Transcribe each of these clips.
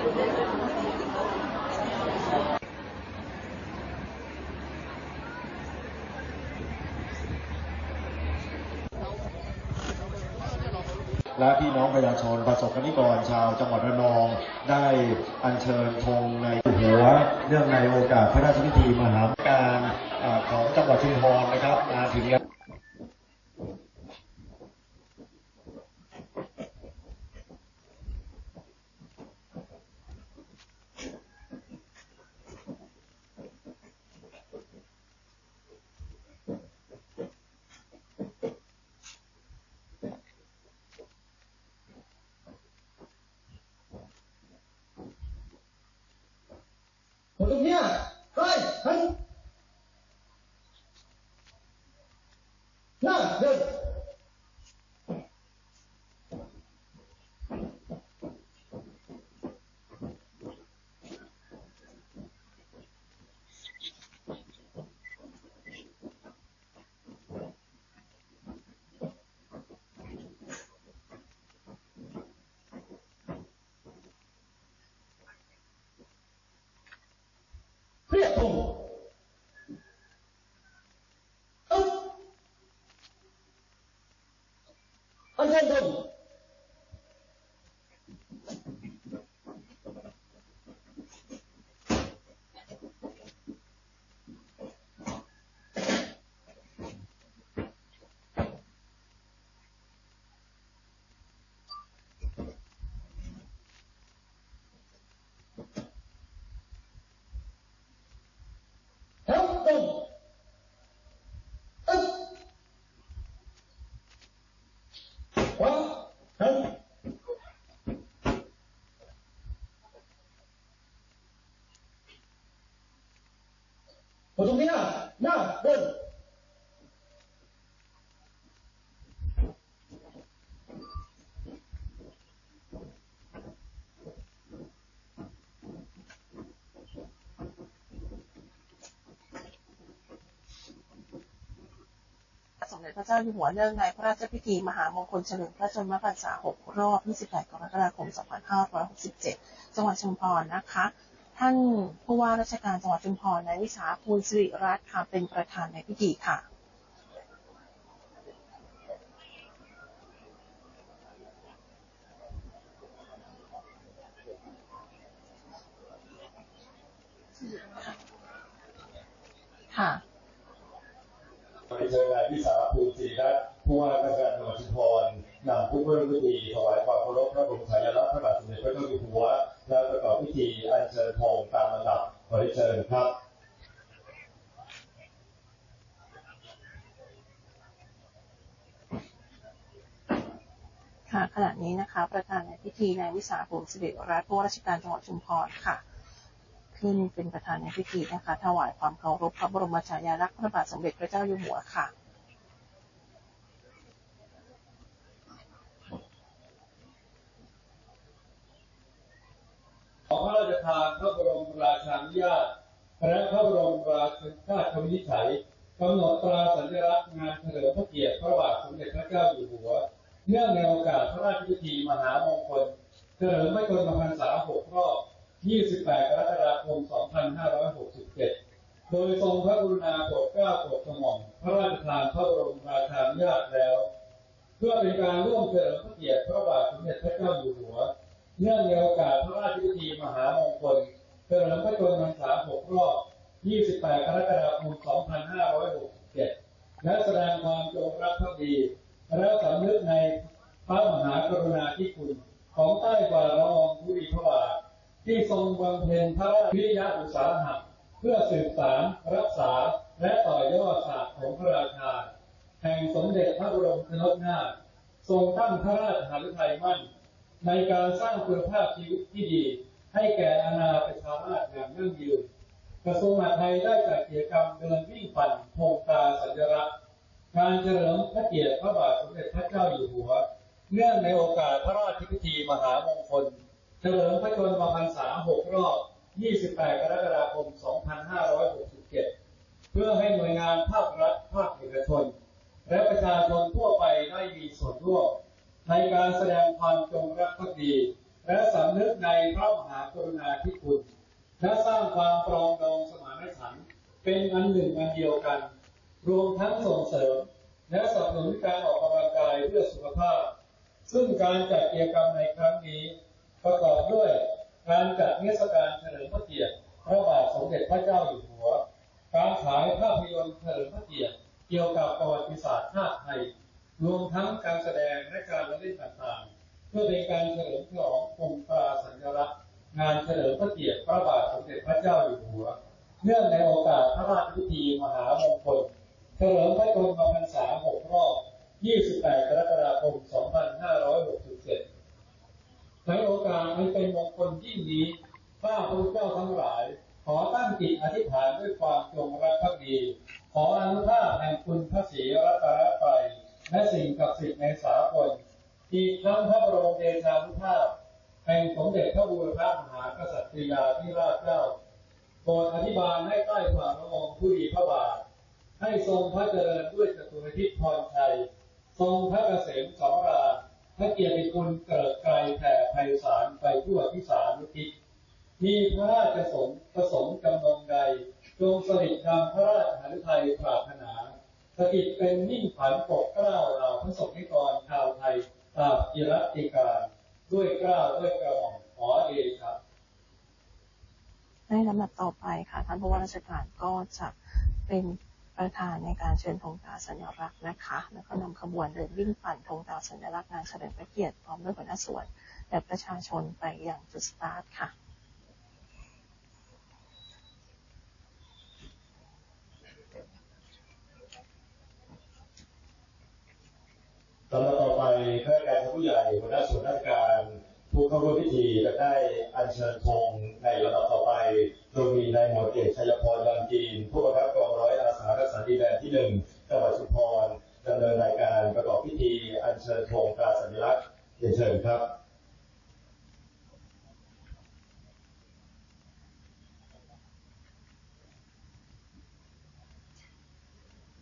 และพี่น้องประชาชนประสบกนิกรชาวจังหวัดระนองได้อัญเชิญธงในหัวเนื่องในโอกาสพระราชพิธีมหาการของจังหวัดชุมพรนะครับมาถึงแล้ว 怎么样？来，很，那，对。Ông ơi. มาตรงนี้หน้าหน้ดิสมเด็จพระเจ้าอยู่หัวเนื่องในพระราชพิธีมหามงคลเฉลิมพระชนมพรรษา 6 รอบ 28 กรกฎาคม 2567 จังหวัดชุมพรนะคะ ท่านผู้ว่าราชการจังหวัดชุมพรนายวิสาภูลสิริรัตน์ค่ะเป็นประธานในพิธีค่ะค่ะขอเชิญนายพิสาภูมิศรีรัตน์ผู้ว่าราชการจังหวัดชุมพรนำผู้เพื่อนพิธีถวายความเคารพพระบรมฉายาลักษณ์พระบาทสมเด็จพระเจ้าอยู่หัว และประกอบพิธีอัญเชิญธงตามลำดับขอเชิญครับ ค่ะขณะนี้นะคะ ประธานในพิธีนายวิสาภูมิสิริรัตน์ผู้ว่าราชการจังหวัดชุมพรค่ะ ขึ้นเป็นประธานในพิธีนะคะ ถวายความเคารพพระบรมฉายาลักษณ์พระบาทสมเด็จพระเจ้าอยู่หัวค่ะขอพระราชทานพระบรมราชานุญาตและพระบรมราชาคำวินิจฉัยกำหนดตราสัญลักษณ์งานเฉลิมพระเกียรติพระบาทสมเด็จพระเจ้าอยู่หัว เนื่องในโอกาสพระราชพิธีมหามงคลเฉลิมพระชนมพรรษา6รอบ 28 กรกฎาคม 2567 โดยทรงพระกรุณาโปรดเกล้าโปรดกระหม่อมพระราชทานพระบรมราชานุญาตแล้ว เพื่อเป็นการร่วมเฉลิมพระเกียรติพระบาทสมเด็จพระเจ้าอยู่หัว เนื่องในโอกาสพระราชพิธีมหามงคลเฉลิมพระชนมพรรษา6รอบ 28 กรกฎาคม 2567 และแสดงความจงรักภักดี และสำนึกในพระมหากรุณาธิคุณของใต้ฝ่าละอองธุลีพระบาท ที่ทรงบำเพ็ญพระราชวิริยะอุตสาหะเพื่อสืบสารรักษา และต่อยอดศาสตร์ของพระราชา แห่งสมเด็จพ ระบรมชนกนาทรงตั้งพระราชหฤทัยมั่น ในการสร้างคุณภาพชีวิตที่ดี ให้แก่อาณาประชาราษฎร์อย่างยั่งยืนกระทรวงมหาดไทยได้จัดกิจกรรมเดินวิ่งปั่นโครงตาสัญลักษณ์การเฉลิมพระเกียรติพระบาทสมเด็จพระเจ้าอยู่หัว เนื่องในโอกาสพระราชพิธีมหามงคล เฉลิมพระชนมพรรษา6รอบ 28 กรกฎาคม 2567 เพื่อให้หน่วยงานภาครัฐภาคเอกชน และประชาชนทั่วไปได้มีส่วนร่วมในการแสดงความจงรักภักดี และสำนึกในพระมหากรุณาธิคุณ และสร้างความปรองดองสมานฉันท์เป็นอันหนึ่งอันเดียวกัน รวมทั้งส่งเสริม และสนับสนุนการออกกำลังกายเพื่อสุขภาพ ซึ่งการจัดกิจกรรมในครั้งนี้ ประกอบด้วยการจัดเทศกาลเฉลิมพระเกียรติพระบาทสมเด็จพระเจ้าอยู่หัว การฉายภาพยนตร์เฉลิมพระเกียรติเกี่ยวกับประวัติศาสตร์ชาติไทย รวมทั้งการแสดงและการละเล่นต่างๆ เพื่อเป็นการเฉลิมฉลององค์ตราสัญลักษณ์ งานเฉลิมพระเกียรติพระบาทสมเด็จพระเจ้าอยู่หัว เนื่องในโอกาสพระราชพิธีมหามงคล เฉลิมพระชนมพรรษา6รอบ 28 กรกฎาคม 2567 ในโอ กาสอันเป็นมงคลยิ่งนี้ข้าพระเจ้าทั้งหลาย ขอตั้งจิตอธิษฐานด้วยความจงรักภักดี ขออนุภาพแห่งคุณพระศรีรัตนตรัยและสิ่งศักดิ์สิทธิ์ในสากลอีกทั้งพระบรมเดชานุภาพแห่งสมเด็จพระบูรพมหากษัตริยาธิราชเจ้าโปรดอธิบายให้ใต้ฝ่าพระองค์ผู้ดีพระบาท ให้ทรงพระเจริญด้วยจตุรทิศพรชัย ทรงพระเกษมสำราญ พระเกียรติคุณเกิดไกลแผ่ไพศาลไปทั่วทิศานุทิศมีพระราชสงประสงค์กำนงใด จงสลิดนำพระราชหฤทัยปรารถนาสถิตเป็นนิ่งผันปกเกล้าเราพระสงฆ์นิกรชาวไทยตาบจิรติการด้วยเกล้าด้วยกระหม่อมขอเดชะในลำดับต่อไปค่ะท่านผู้ว่าราชการก็จะเป็น ประธานในการเชิญธงตาสัญลักษณ์นะคะ แล้วก็นำขบวนเดินวิ่งปั่นธงตาสัญลักษณ์งานเฉลิมพระเกียรติพร้อมด้วยหัวหน้าส่วนและประชาชนไปอย่างจุดสตาร์ทค่ะลำดับต่อไปข้าราชการผู้ใหญ่หัวหน้าส่วนราชการ ผู้เข้าร่วมพิธีจะได้อัญเชิญธงในลำดับต่อไป โดยมีนายหมวดเอกชัยพรยังจีน ผู้บังคับกองร้อยอาสารักษาดินแดนที่หนึ่งจังหวัดชุมพรดำเนินรายการประกอบพิธีอัญเชิญธงตราสัญลักษณ์เรียนเชิญครับ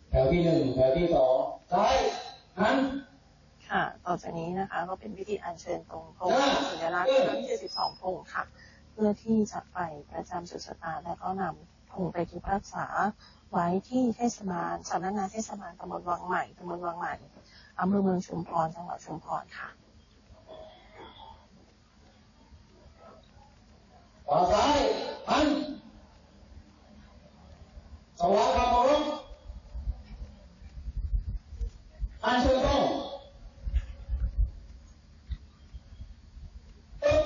แถวที่หนึ่งแถวที่สองซ้ายหัน ค่ะ ต่อจากนี้นะคะ ก็เป็นพิธีอัญเชิญตรงธงจ้าสัญลักษณ์ทั้ง72ธงค่ะ เพื่อที่จะไปประจำจุดสตาร์ทและก็นำธงไปเก็บรักษาไว้ที่เทศบาลสำนักงานเทศบาลตำบลวังใหม่ตำบลวังใหม่อำเภอเมืองชุมพรจังหวัดชุมพรค่ะขวาซ้ายหันสวาคำเคารพอันเชิญต้องปึ๊บ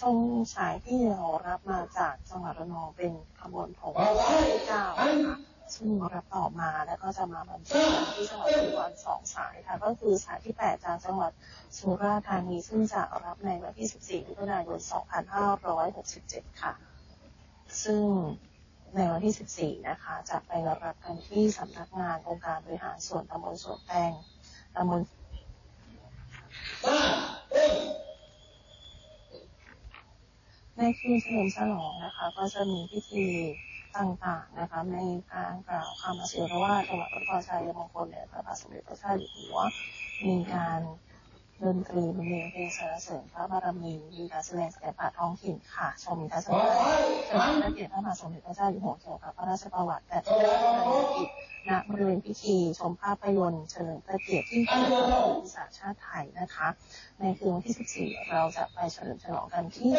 ค่งสายที่เรารับมาจากจังหวัดระนองเป็นขบวนธงขวาซ้ายที่เก้าหันนะคะซึ่งรับต่อมาแล้วก็จะมาบรรจุที่จังหวัดชุมพรสองสายค่ะก็คือสายที่ 8 จากจังหวัดสุราษฎร์ธานีซึ่งจะรับในวันที่ 14มิถุนายน 2567 ค่ะ ซึ่งในวันที่ 14 นะคะ จะไปรับกันที่สำนักงานองค์การบริหารส่วนตำบลสวนแตงตำบล ซ้ายปึ๊บ ในคืนเฉลิมฉลองนะคะ ก็จะมีพิธีต่างๆนะคะในการกล่าวคำอาศิรวาทถวายพระพรชัยมงคลแด่พระบาทสมเด็จพระเจ้าอยู่หัว มีการดนตรีบรรเลงเพลงสรรเสริญพระบารมีมีการแสดงศิลปะท้องถิ่นค่ะ ชมนิทรรศการเฉลิมพระเกียรติพระบาทสมเด็จพระเจ้าอยู่หัวเกี่ยวกับพระราชประวัติและพระราชกรณียกิจณบริเวณพิธีชมภาพยนตร์เฉลิมพระเกียรติที่เกี่ยวกับประวัติศาสตร์ชาติไทยนะคะ ในคืนวันที่ 14 เราจะไปเฉลิมฉลองกันที่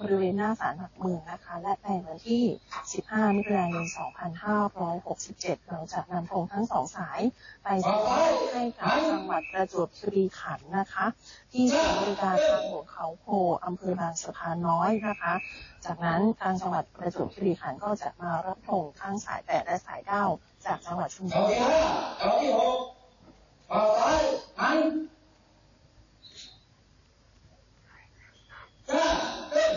บริเวณหน้าศาลหลักเมืองนะคะ และในวันที่ 15 มิถุนายน 2567 เราจะนำธงทั้งสองสายไปส่งให้กับจังหวัดประจวบคีรีขันธ์นะคะ ที่ศูนย์บริการทางหลวงเขาโพอำเภอบางสะพานน้อยนะคะ จากนั้นทางจังหวัดประจวบคีรีขันธ์ก็จะมารับธงทั้งสาย8และสาย9จากจังหวัดชุมพรที่ห้าแถวที่หกขวาซ้ายหันซ้ายปึ๊บ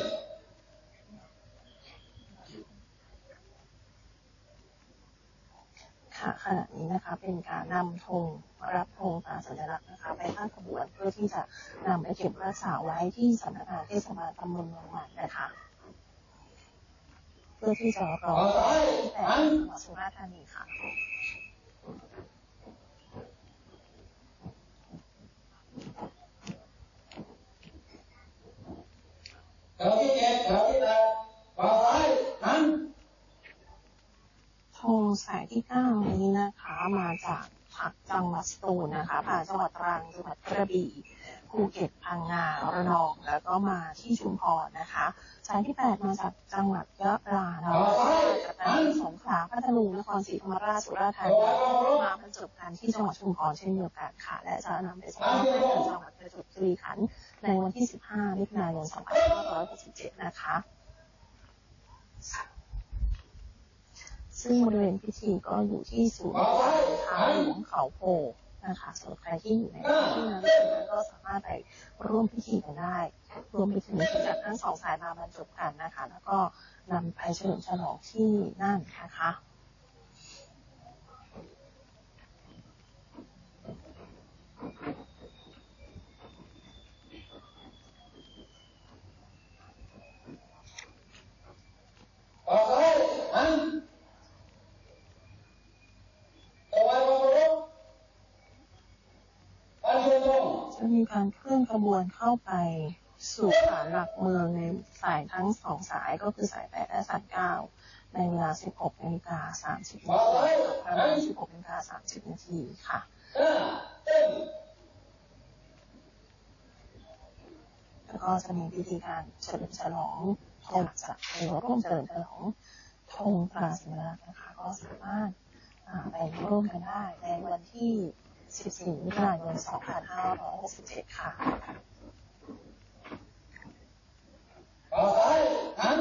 ค่ะขณะนี้นะคะเป็นการนำธงรับธงตามสัญลักษณ์นะคะไปตั้งขบวนเพื่อที่จะนำไปเก็บรักษาไว้ที่สำนักงานเทศบาลตำบลเมืองใหม่นะคะ เพื่อที่จะรอแต่จังหมัสุราร์ธานีค่ะแถาที่เจ็ดแถาที่แปดขวอซ้ายหันทงสายที่เก้านี้นะคะ มาจากผักจังหวัดสตูลนะคะผ่านจังหวัดตรังจังหวัดกระบี่ ภูเก็ตพังงาระนอง แล้วก็มาที่ชุมพรนะคะสายที่แปดมาจากจังหวัดยะลานาธิวาสปัตตานีสงขลาพัทลุงนครศรีธรรมราชสุราษฎร์ธานีมาบรรจบกันที่จังหวัดชุมพรเช่นเดียวกันค่ะ และจะนำไปส่งให้จังหวัดประจวบคีรีขันธ์ในวันที่ 15มิถุนายน2567 นะคะซึ่งบริเวณพิธีก็อยู่ที่ศูนย์การค้าหลวงเขาโพ นะคะสำหรับใครที่อยู่ในพื้นที่นั้นก็สามารถไปร่วมพิธีกันได้ รวมไปถึงจัดทั้งสองสายมาบรรจบกันนะคะ แล้วก็นำไปเฉลิมฉลองที่นั่นนะคะ ออกซ้ายหันต่อไปมองรถอันเชิญตรง จะ มีการเคลื่อนขบวนเข้าไปสู่ศาลหลักเมืองในสายทั้งสองสายก็คือสายแปดและสายเก้าในเวลา 16นาฬิกา30นาทีกับประมาณ16นาฬิกา30นาทีค่ะแล้วก็จะมีพิธีการเฉลิมฉลองธงจากหรือร่วมเฉลิมฉลองธงตราสัญลักษณ์นะคะ ก็สามารถไปร่วมกันได้ในวันที่ 14มิถุนายน2567 ค่ะออกซ้ายหัน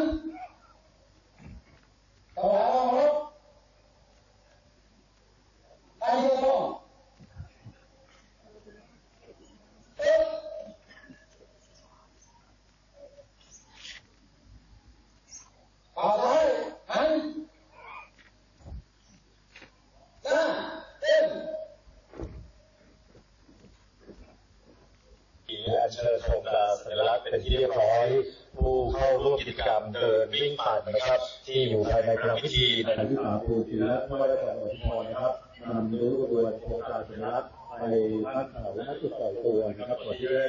ต่อไปมองรถอันเชิญตรงเต้นออกซ้ายหันหน้าเต้น อัญเชิญธงตราสัญลักษณ์เป็นที่เรียบร้อย ผู้เข้าร่วมกิจกรรมเดินวิ่งปั่นนะครับ ที่อยู่ภาย ในพระพิธีในายวิสาภูศิและผู้ว่าราชการจังหวัดชุมพรนะครับนำริ้วขบวนโครงการสัญลักษณ์ไปตั้งแถวและจุดปล่อยตัวนะครับก่อนที่ได้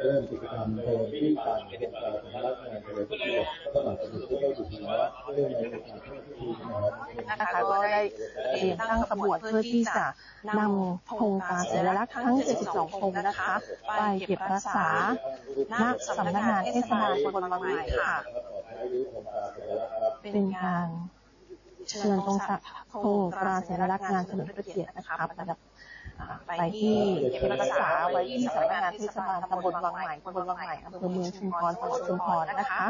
เริ่มกิจกรรมเดินวิ่งปั่นโครงการสัญลักษณ์งานเฉลิมพระเกียรติพระบาทสมเด็จพระเจ้าอยู่หัวเรื่องในโอกาสพระราชพิธีมหามงคลนะคะก็ได้เตรียมตั้งขบวนเพื่อที่จะนำธงตรสัญลักษณ์ทั้ง 72ธงนะคะ ไปเก็บรักษาณสำนักงานเทศบาลตำบลบางใหม่ค่ะ เป็นการเชิญธงสักธงตราสัญลักษณ์งานเฉลิมพระเกียรตินะคะประดับอ่าไปที่เก็บรักษาไว้ที่สำนักงานเทศบาลตำบลบางใหม่ตำบลบางใหม่อำเภอเมืองชุมพรจังหวัดชุมพรนะคะ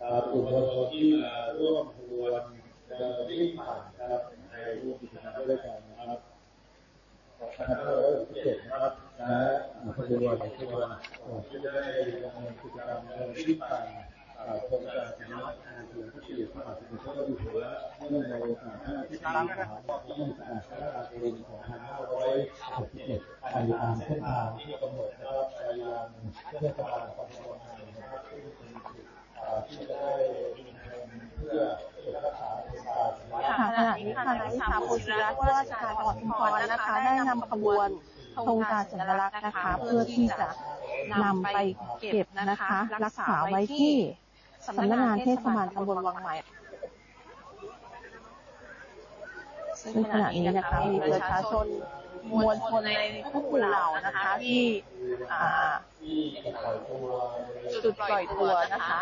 ครับกลุ่มมวลชนที่มาร่วมขบวนเดินวิ่งปั่นนะครับในร่วมกิจกรรมด้วยกันนะครับนะครับ เราเจ็ดนะครับและขบวนขบวนที่จะได้ดำเนินกิจกรรมเดินวิ่งปั่นโครงการสัญลักงานเฉลิมพระเกียรติพระบาทสมเด็จพระเจ้าอยู่หัวเนื่องในโอกาสพระราชพิธีมหามงคลสะอาดพระราชบุญ2561ไปตามเส้นทางที่กำหนดนะครับไปยังเทศบาลตำบลบางใหม่นะครับซึ่งเป็นจุดที่จะได้เพื่อรักษาเป็นป่าสัญลักษณ์ค่ะขณะนี้ค่ะนายวิชาภูศิรัตน์ว่าราชการจังหวัดชุมพรนะคะได้นำขบวน ธงตราสัญลักษณ์นะคะ เพื่อที่จะนำไปเก็บนะคะ รักษาไว้ที่สำนักงานเทศบาลตำบลวังใหม่ซึ่งขณะนี้นะคะมีประชาชนมวลชนในทุกหมู่เหล่านะคะ ที่จุดปล่อยตัวนะคะ